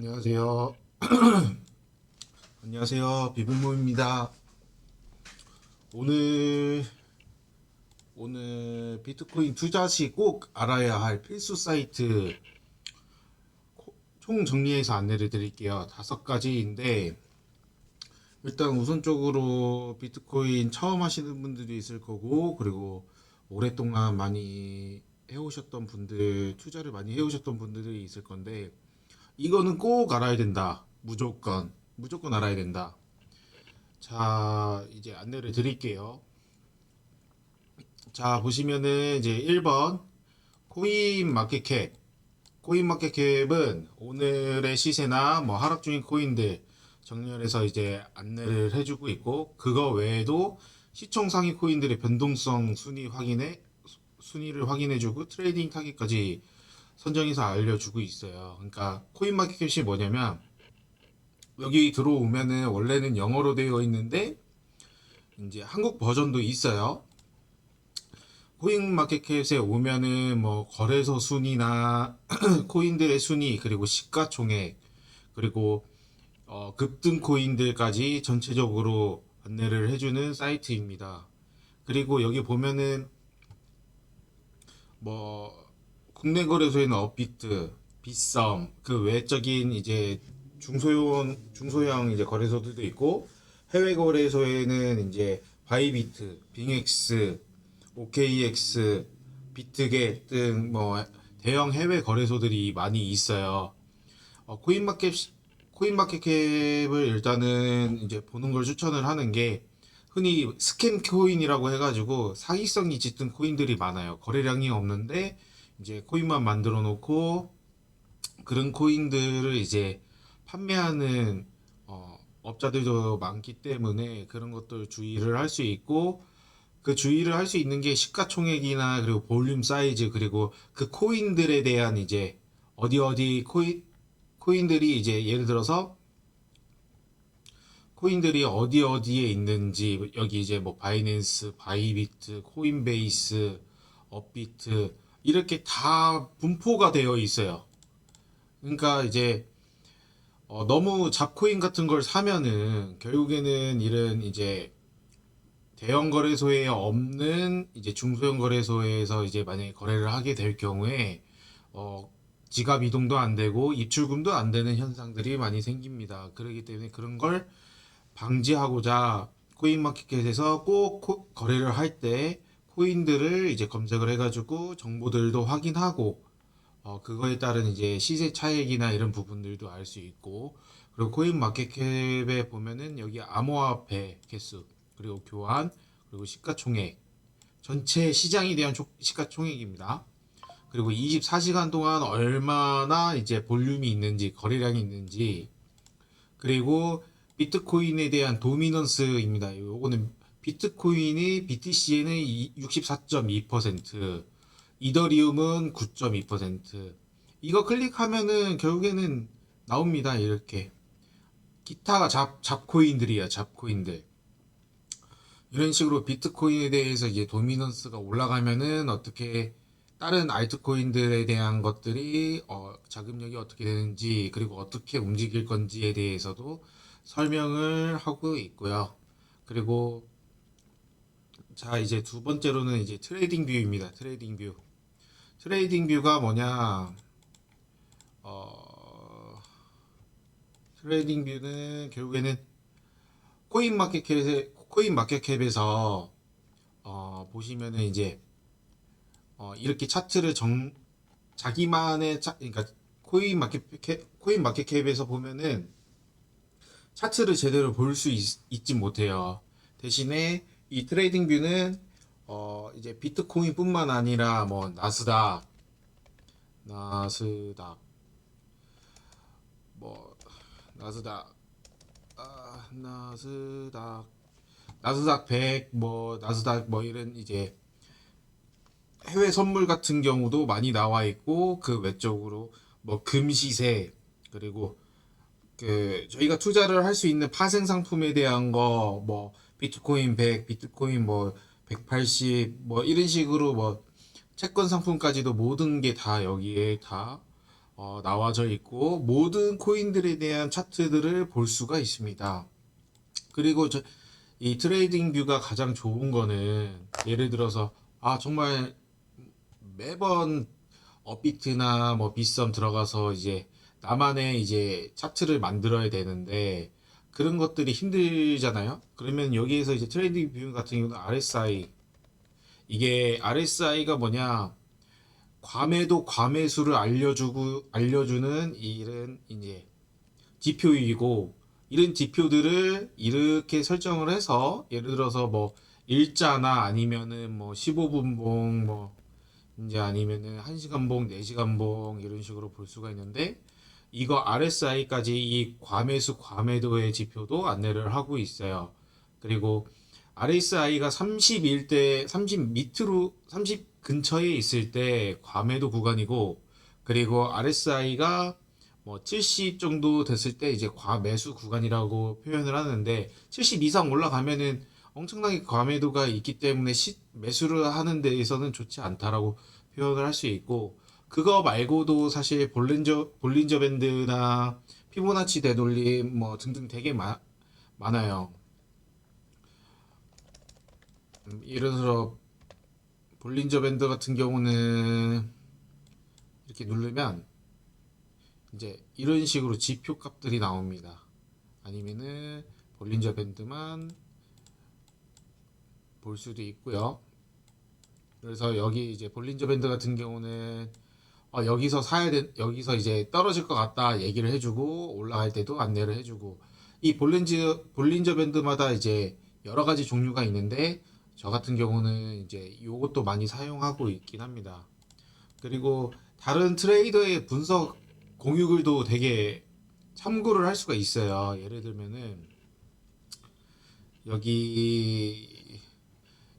안녕하세요. 안녕하세요. 비빔모입니다. 오늘 오늘 비트코인 투자 시 꼭 알아야 할 필수 사이트 코- 총 정리해서 안내를 드릴게요. 다섯 가지인데 일단 우선적으로 비트코인 처음 하시는 분들도 있을 거고 그리고 오랫동안 많이 해오셨던 분들 투자를 많이 해오셨던 분들이 있을 건데 이거는 꼭 알아야 된다. 무조건. 무조건 알아야 된다. 자, 이제 안내를 드릴게요. 자, 보시면은 이제 1번 코인 마켓캡. 코인 마켓캡은 오늘의 시세나 뭐 하락 중인 코인들 정렬해서 이제 안내를 해주고 있고 그거 외에도 시총 상위 코인들의 변동성 순위 확인에 순위를 확인해주고 트레이딩 타깃까지 선정해서 알려주고 있어요. 그러니까 코인 마켓캡이 뭐냐면 여기 들어오면은 원래는 영어로 되어 있는데 이제 한국 버전도 있어요. 코인 마켓캡에 오면은 뭐 거래소 순위나 코인들의 순위 그리고 시가총액 그리고 어, 급등 코인들까지 전체적으로 안내를 해주는 사이트입니다. 그리고 여기 보면은 뭐 국내 거래소에는 업비트, 빗썸, 그 외적인 이제 중소형 중소형 이제 거래소들도 있고 해외 거래소에는 이제 바이비트, 빙엑스, OKX, 비트겟 등 뭐 대형 해외 거래소들이 많이 있어요. 어, 코인마켓 코인마켓캡을 일단은 이제 보는 걸 추천을 하는 게 흔히 스캠 코인이라고 해가지고 사기성이 짙은 코인들이 많아요. 거래량이 없는데 이제 코인만 만들어 놓고 그런 코인들을 이제 판매하는 어, 업자들도 많기 때문에 그런 것들 주의를 할 수 있고 그 주의를 할 수 있는 게 시가총액이나 그리고 볼륨 사이즈 그리고 그 코인들에 대한 이제 어디 어디 코인 코인들이 이제 예를 들어서 코인들이 어디 어디에 있는지 여기 이제 뭐 바이낸스, 바이비트, 코인베이스, 업비트 이렇게 다 분포가 되어 있어요. 그러니까 이제 어, 너무 잡코인 같은 걸 사면은 결국에는 이런 이제 대형 거래소에 없는 이제 중소형 거래소에서 이제 만약에 거래를 하게 될 경우에 어, 지갑 이동도 안 되고 입출금도 안 되는 현상들이 많이 생깁니다. 그렇기 때문에 그런 걸 방지하고자 코인마켓에서 꼭 코- 거래를 할 때 코인들을 이제 검색을 해가지고 정보들도 확인하고 어, 그거에 따른 이제 시세 차익이나 이런 부분들도 알 수 있고 그리고 코인 마켓캡에 보면은 여기 암호화폐 개수 그리고 교환 그리고 시가총액 전체 시장에 대한 초- 시가총액입니다. 그리고 24시간 동안 얼마나 이제 볼륨이 있는지 거래량이 있는지 그리고 비트코인에 대한 도미넌스입니다. 요거는 비트코인이 BTC에는 64.2%, 이더리움은 9.2%. 이거 클릭하면은 결국에는 나옵니다. 이렇게. 기타가 잡, 잡코인들이야, 잡코인들. 이런 식으로 비트코인에 대해서 이제 도미넌스가 올라가면은 어떻게 다른 알트코인들에 대한 것들이 어, 자금력이 어떻게 되는지 그리고 어떻게 움직일 건지에 대해서도 설명을 하고 있고요. 그리고 자 이제 두 번째로는 이제 트레이딩 뷰입니다. 트레이딩 뷰. 트레이딩 뷰가 뭐냐? 어, 트레이딩 뷰는 결국에는 코인 마켓캡에 코인 마켓캡에서 어, 보시면은 이제 어, 이렇게 차트를 정 자기만의 차 그러니까 코인 마켓캡 코인 마켓캡에서 보면은 차트를 제대로 볼 수 있지 못해요. 대신에 이 트레이딩 뷰는 어 이제 비트코인뿐만 아니라 뭐 나스닥 나스닥 뭐 나스닥 아 나스닥 나스닥 100 뭐 나스닥 뭐 이런 이제 해외 선물 같은 경우도 많이 나와 있고 그 외적으로 뭐 금시세 그리고 그 저희가 투자를 할 수 있는 파생 상품에 대한 거뭐 비트코인 100, 비트코인 뭐 180 뭐 이런 식으로 뭐 채권 상품까지도 모든 게 다 여기에 다 어, 나와져 있고 모든 코인들에 대한 차트들을 볼 수가 있습니다. 그리고 저, 이 트레이딩 뷰가 가장 좋은 거는 예를 들어서 아 정말 매번 업비트나 뭐 빗썸 들어가서 이제 나만의 이제 차트를 만들어야 되는데 그런 것들이 힘들잖아요. 그러면 여기에서 이제 트레이딩 뷰 같은 경우는 RSI 이게 RSI가 뭐냐 과매도 과매수를 알려주고 알려주는 이런 이제 지표이고 이런 지표들을 이렇게 설정을 해서 예를 들어서 뭐 일자나 아니면은 뭐 15분봉 뭐 이제 아니면은 1시간봉, 4시간봉 이런 식으로 볼 수가 있는데 이거 RSI까지 이 과매수 과매도의 지표도 안내를 하고 있어요. 그리고 RSI가 31대 30 밑으로 30 근처에 있을 때 과매도 구간이고 그리고 RSI가 뭐 70 정도 됐을 때 이제 과매수 구간이라고 표현을 하는데 70 이상 올라가면은 엄청나게 과매도가 있기 때문에 시, 매수를 하는 데에서는 좋지 않다라고 표현을 할 수 있고 그거 말고도 사실 볼린저 볼린저 밴드나 피보나치 되돌림 뭐 등등 되게 마, 많아요. 음, 예를 들어 볼린저 밴드 같은 경우는 이렇게 누르면 이제 이런 식으로 지표 값들이 나옵니다. 아니면은 볼린저 밴드만 볼 수도 있고요. 그래서 여기 이제 볼린저 밴드 같은 경우는 어, 여기서 사야 돼, 여기서 이제 떨어질 것 같다 얘기를 해주고 올라갈 때도 안내를 해주고 이 볼린저 볼린저 밴드마다 이제 여러 가지 종류가 있는데 저 같은 경우는 이제 요것도 많이 사용하고 있긴 합니다. 그리고 다른 트레이더의 분석 공유글도 되게 참고를 할 수가 있어요. 예를 들면은 여기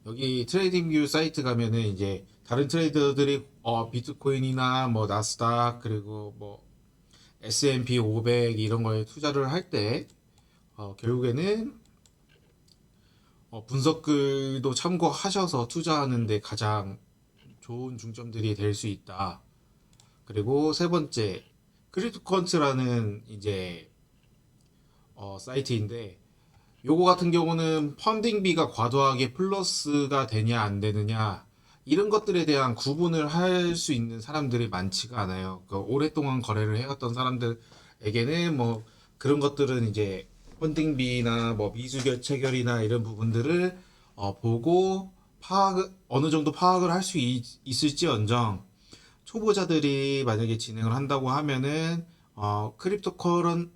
여기 트레이딩 뷰 사이트 가면은 이제 다른 트레이더들이 어 비트코인이나 뭐 나스닥 그리고 뭐 S&P 500 이런 거에 투자를 할때 어 결국에는 어 분석글도 참고하셔서 투자하는데 가장 좋은 중점들이 될 수 있다. 그리고 세 번째 크립토컨트라는 이제 어 사이트인데 요거 같은 경우는 펀딩비가 과도하게 플러스가 되냐 안 되느냐 이런 것들에 대한 구분을 할 수 있는 사람들이 많지가 않아요. 그 오랫동안 거래를 해왔던 사람들에게는 뭐 그런 것들은 이제 펀딩비나 뭐 미수결 체결이나 이런 부분들을 어, 보고 파악 어느 정도 파악을 할 수 있을지언정 초보자들이 만약에 진행을 한다고 하면은 어, 크립토 커런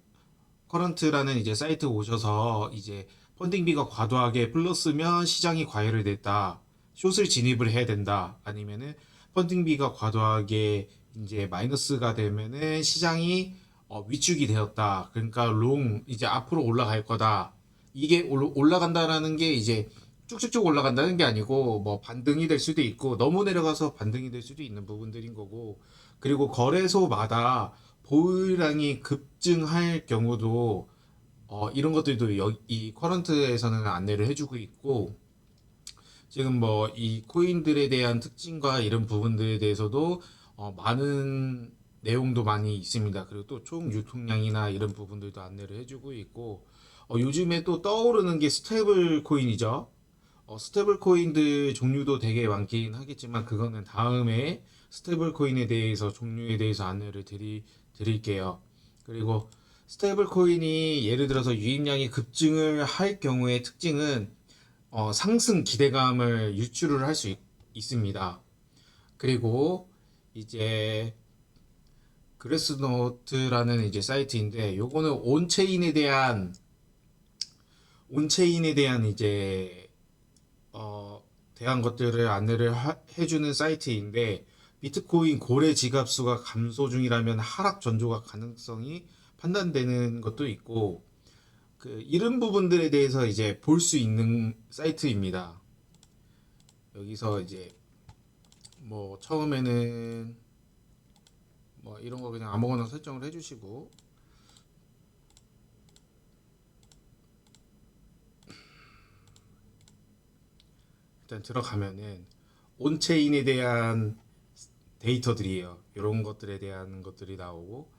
커런트라는 이제 사이트 오셔서 이제 펀딩비가 과도하게 플러스면 시장이 과열을 냈다. 숏을 진입을 해야 된다. 아니면은 펀딩비가 과도하게 이제 마이너스가 되면은 시장이 어, 위축이 되었다. 그러니까 롱 이제 앞으로 올라갈 거다. 이게 올- 올라간다라는 게 이제 쭉쭉쭉 올라간다는 게 아니고 뭐 반등이 될 수도 있고 너무 내려가서 반등이 될 수도 있는 부분들인 거고 그리고 거래소마다 보유량이 급증할 경우도 어, 이런 것들도 여, 이 커런트에서는 안내를 해주고 있고 지금 뭐 이 코인들에 대한 특징과 이런 부분들에 대해서도 어, 많은 내용도 많이 있습니다. 그리고 또 총 유통량이나 이런 부분들도 안내를 해주고 있고 어, 요즘에 또 떠오르는 게 스테이블 코인이죠. 어, 스테이블 코인들 종류도 되게 많긴 하겠지만 그거는 다음에 스테이블 코인에 대해서 종류에 대해서 안내를 드리, 드릴게요. 그리고 스테이블 코인이 예를 들어서 유입량이 급증을 할 경우의 특징은 어, 상승 기대감을 유출을 할 수 있습니다. 그리고 이제 그래스노트라는 이제 사이트인데 요거는 온체인에 대한 온체인에 대한 이제 어 대한 것들을 안내를 하- 해주는 사이트인데 비트코인 고래 지갑수가 감소 중이라면 하락 전조가 가능성이 판단되는 것도 있고 그 이런 부분들에 대해서 이제 볼 수 있는 사이트입니다. 여기서 이제 뭐 처음에는 뭐 이런 거 그냥 아무거나 설정을 해주시고 일단 들어가면은 온체인에 대한 데이터들이에요. 이런 것들에 대한 것들이 나오고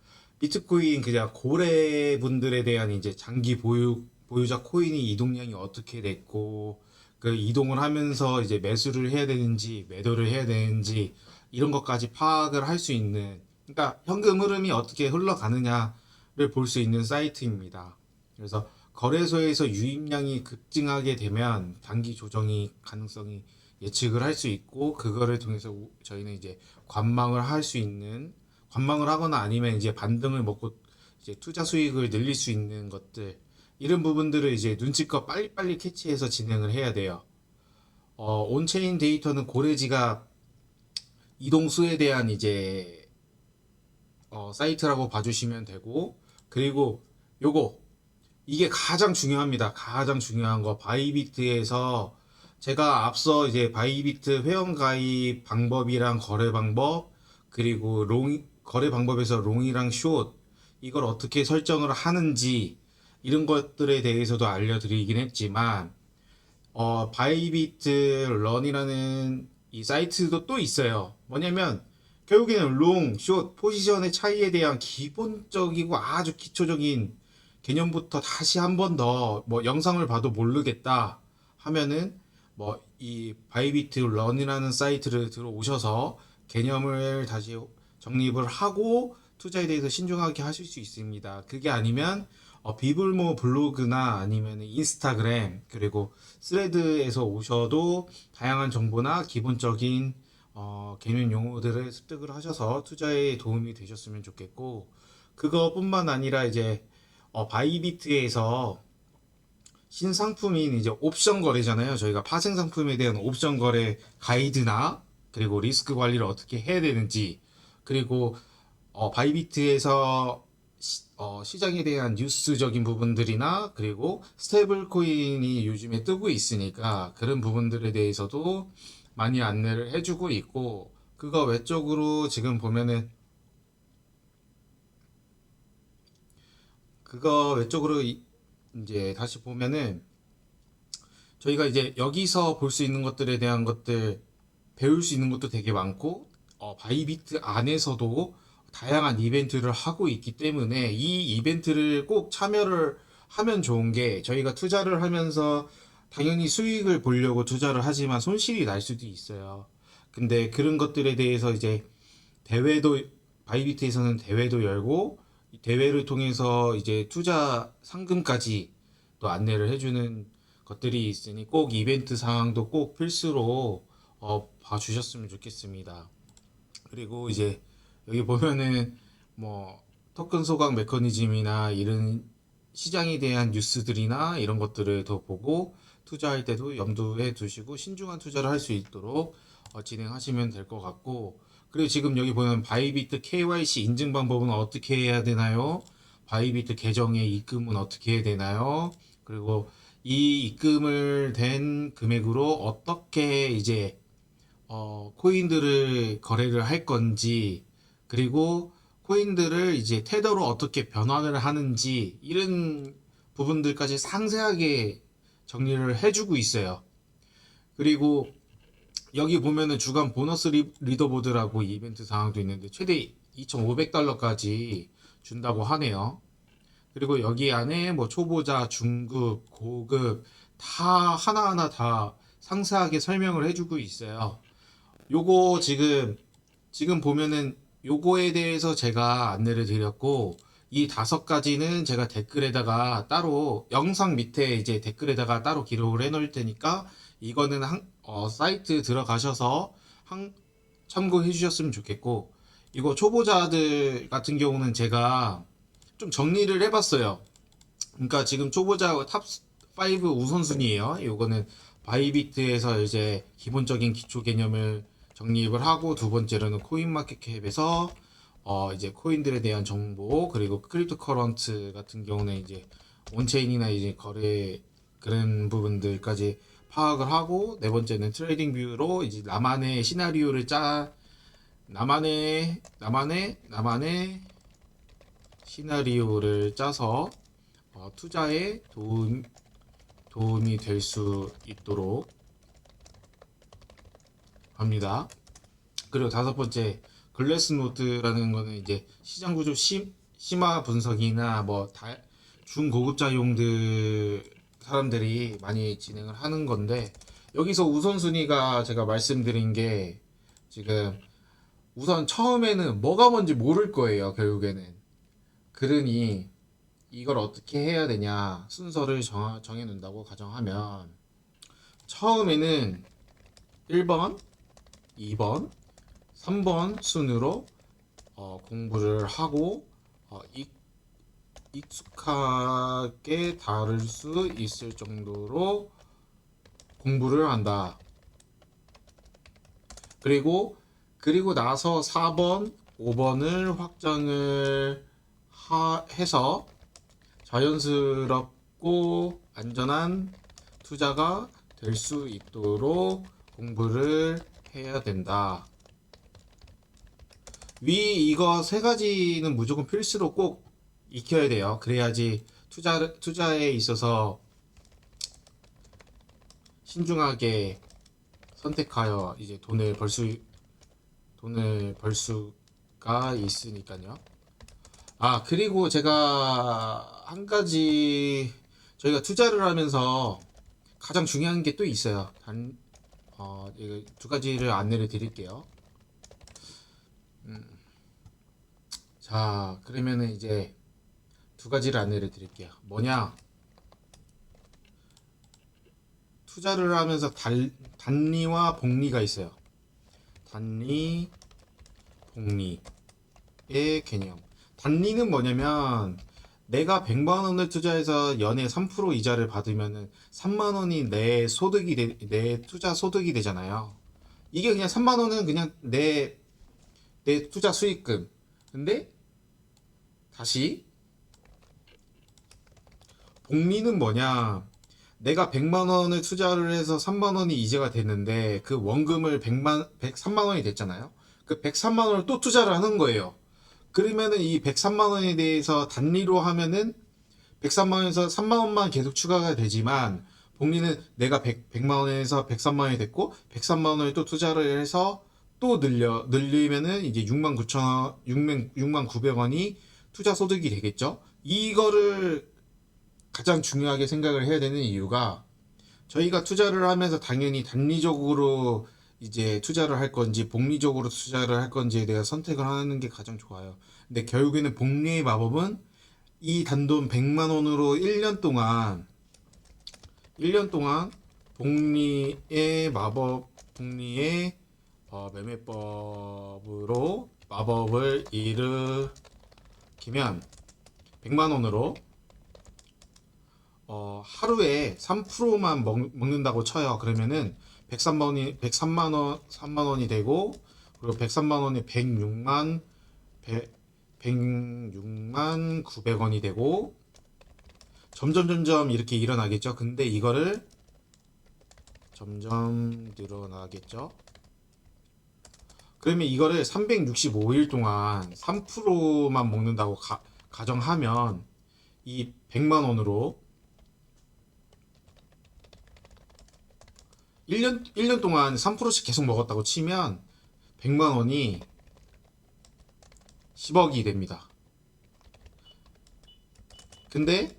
비트코인 그냥 고래 분들에 대한 이제 장기 보유 보유자 코인이 이동량이 어떻게 됐고 그 이동을 하면서 이제 매수를 해야 되는지 매도를 해야 되는지 이런 것까지 파악을 할 수 있는 그러니까 현금 흐름이 어떻게 흘러가느냐를 볼 수 있는 사이트입니다. 그래서 거래소에서 유입량이 급증하게 되면 단기 조정이 가능성이 예측을 할 수 있고 그거를 통해서 우- 저희는 이제 관망을 할 수 있는 관망을 하거나 아니면 이제 반등을 먹고 이제 투자 수익을 늘릴 수 있는 것들 이런 부분들을 이제 눈치껏 빨리빨리 캐치해서 진행을 해야 돼요. 어, 온체인 데이터는 고래지가 이동수에 대한 이제 어, 사이트라고 봐주시면 되고 그리고 요거 이게 가장 중요합니다. 가장 중요한 거 바이비트에서 제가 앞서 이제 바이비트 회원 가입 방법이랑 거래 방법 그리고 롱 거래 방법에서 롱이랑 숏 이걸 어떻게 설정을 하는지 이런 것들에 대해서도 알려드리긴 했지만 어 바이비트 런이라는 이 사이트도 또 있어요. 뭐냐면 결국에는 롱, 숏, 포지션의 차이에 대한 기본적이고 아주 기초적인 개념부터 다시 한 번 더 뭐 영상을 봐도 모르겠다 하면은 뭐 이 바이비트 런이라는 사이트를 들어오셔서 개념을 다시 정립을 하고 투자에 대해서 신중하게 하실 수 있습니다. 그게 아니면 어, 비블모 블로그나 아니면 인스타그램 그리고 스레드에서 오셔도 다양한 정보나 기본적인 어, 개념 용어들을 습득을 하셔서 투자에 도움이 되셨으면 좋겠고 그거뿐만 아니라 이제 어, 바이비트에서 신상품인 이제 옵션 거래잖아요. 저희가 파생 상품에 대한 옵션 거래 가이드나 그리고 리스크 관리를 어떻게 해야 되는지 그리고 어, 바이비트에서 시, 어, 시장에 대한 뉴스적인 부분들이나 그리고 스테이블 코인이 요즘에 뜨고 있으니까 그런 부분들에 대해서도 많이 안내를 해주고 있고 그거 외적으로 지금 보면은 그거 외적으로 이- 이제 다시 보면은 저희가 이제 여기서 볼 수 있는 것들에 대한 것들 배울 수 있는 것도 되게 많고 어, 바이비트 안에서도 다양한 이벤트를 하고 있기 때문에 이 이벤트를 꼭 참여를 하면 좋은 게 저희가 투자를 하면서 당연히 수익을 보려고 투자를 하지만 손실이 날 수도 있어요. 근데 그런 것들에 대해서 이제 대회도 바이비트에서는 대회도 열고 이 대회를 통해서 이제 투자 상금까지 또 안내를 해주는 것들이 있으니 꼭 이벤트 상황도 꼭 필수로 어, 봐주셨으면 좋겠습니다. 그리고 이제 여기 보면은 뭐 토큰 소각 메커니즘이나 이런 시장에 대한 뉴스들이나 이런 것들을 더 보고 투자할 때도 염두에 두시고 신중한 투자를 할 수 있도록 어, 진행하시면 될 것 같고 그리고 지금 여기 보면 바이비트 KYC 인증 방법은 어떻게 해야 되나요? 바이비트 계정의 입금은 어떻게 해야 되나요? 그리고 이 입금을 된 금액으로 어떻게 이제 어, 코인들을 거래를 할 건지, 그리고 코인들을 이제 테더로 어떻게 변환을 하는지, 이런 부분들까지 상세하게 정리를 해주고 있어요. 그리고 여기 보면은 주간 보너스 리, 리더보드라고 이벤트 상황도 있는데, 최대 2,500달러까지 준다고 하네요. 그리고 여기 안에 뭐 초보자, 중급, 고급 다 하나하나 다 상세하게 설명을 해주고 있어요. 요거 지금 지금 보면은 요거에 대해서 제가 안내를 드렸고 이 다섯 가지는 제가 댓글에다가 따로 영상 밑에 이제 댓글에다가 따로 기록을 해 놓을 테니까 이거는 한, 어, 사이트 들어가셔서 한, 참고해 주셨으면 좋겠고 이거 초보자들 같은 경우는 제가 좀 정리를 해봤어요. 그러니까 지금 초보자 탑5 우선순위예요. 요거는 바이비트에서 이제 기본적인 기초 개념을 정립을 하고 두 번째로는 코인마켓캡에서 어 이제 코인들에 대한 정보 그리고 크립토 커런트 같은 경우는 이제 온체인이나 이제 거래 그런 부분들까지 파악을 하고 네 번째는 트레이딩 뷰로 이제 나만의 시나리오를 짜 나만의 나만의 나만의 시나리오를 짜서 어, 투자에 도움 도움이 될 수 있도록 합니다. 그리고 다섯 번째 글래스노드라는 거는 이제 시장 구조 심, 심화 분석이나 뭐 다, 중고급자용들 사람들이 많이 진행을 하는 건데 여기서 우선순위가 제가 말씀드린 게 지금 우선 처음에는 뭐가 뭔지 모를 거예요, 결국에는. 그러니 이걸 어떻게 해야 되냐 순서를 정, 정해 놓는다고 가정하면 처음에는 1번, 2번, 3번 순으로 어, 공부를 하고 어, 익, 익숙하게 다룰 수 있을 정도로 공부를 한다. 그리고 그리고 나서 4번, 5번을 확장을 하, 해서 자연스럽고 안전한 투자가 될 수 있도록 공부를 해야 된다. 위 이거 세 가지는 무조건 필수로 꼭 익혀야 돼요. 그래야지 투자 투자에 있어서 신중하게 선택하여 이제 돈을 벌 수 돈을 벌 수가 있으니까요. 아, 그리고 제가 한 가지 저희가 투자를 하면서 가장 중요한 게 또 있어요. 단, 어, 두 가지를 안내를 드릴게요. 음, 자, 그러면은 이제 두 가지를 안내를 드릴게요. 뭐냐? 투자를 하면서 달, 단리와 복리가 있어요. 단리, 복리의 개념. 단리는 뭐냐면 내가 100만 원을 투자해서 연에 3% 이자를 받으면은 3만 원이 내 소득이 되, 내 투자 소득이 되잖아요. 이게 그냥 3만 원은 그냥 내 내 투자 수익금. 근데 다시 복리는 뭐냐? 내가 100만 원을 투자를 해서 3만 원이 이자가 됐는데 그 원금을 100만 103만 원이 됐잖아요. 그 103만 원을 또 투자를 하는 거예요. 그러면은 이 103만 원에 대해서 단리로 하면은 103만 원에서 3만 원만 계속 추가가 되지만 복리는 내가 100, 100만 원에서 103만 원이 됐고 103만 원을 또 투자를 해서 또 늘려 늘리면은 이제 6만 9천 원, 6만 6만 900 원이 투자 소득이 되겠죠. 이거를 가장 중요하게 생각을 해야 되는 이유가 저희가 투자를 하면서 당연히 단리적으로 이제 투자를 할 건지 복리적으로 투자를 할 건지에 대해 선택을 하는 게 가장 좋아요. 근데 결국에는 복리의 마법은 이 단돈 100만 원으로 1년 동안 1년 동안 복리의 마법 복리의 어, 매매법으로 마법을 일으키면 100만 원으로 어, 하루에 3%만 먹, 먹는다고 쳐요. 그러면은 103만 원이 103만 원 3만 원이 되고 그리고 103만 원이 106만 100, 106만 900원이 되고 점점 점점 이렇게 일어나겠죠. 근데 이거를 점점 늘어나겠죠. 그러면 이거를 365일 동안 3%만 먹는다고 가, 가정하면 이 100만 원으로 1년, 1년 동안 3%씩 계속 먹었다고 치면 100만 원이 10억이 됩니다. 근데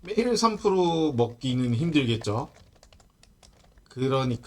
매일 3% 먹기는 힘들겠죠. 그러니까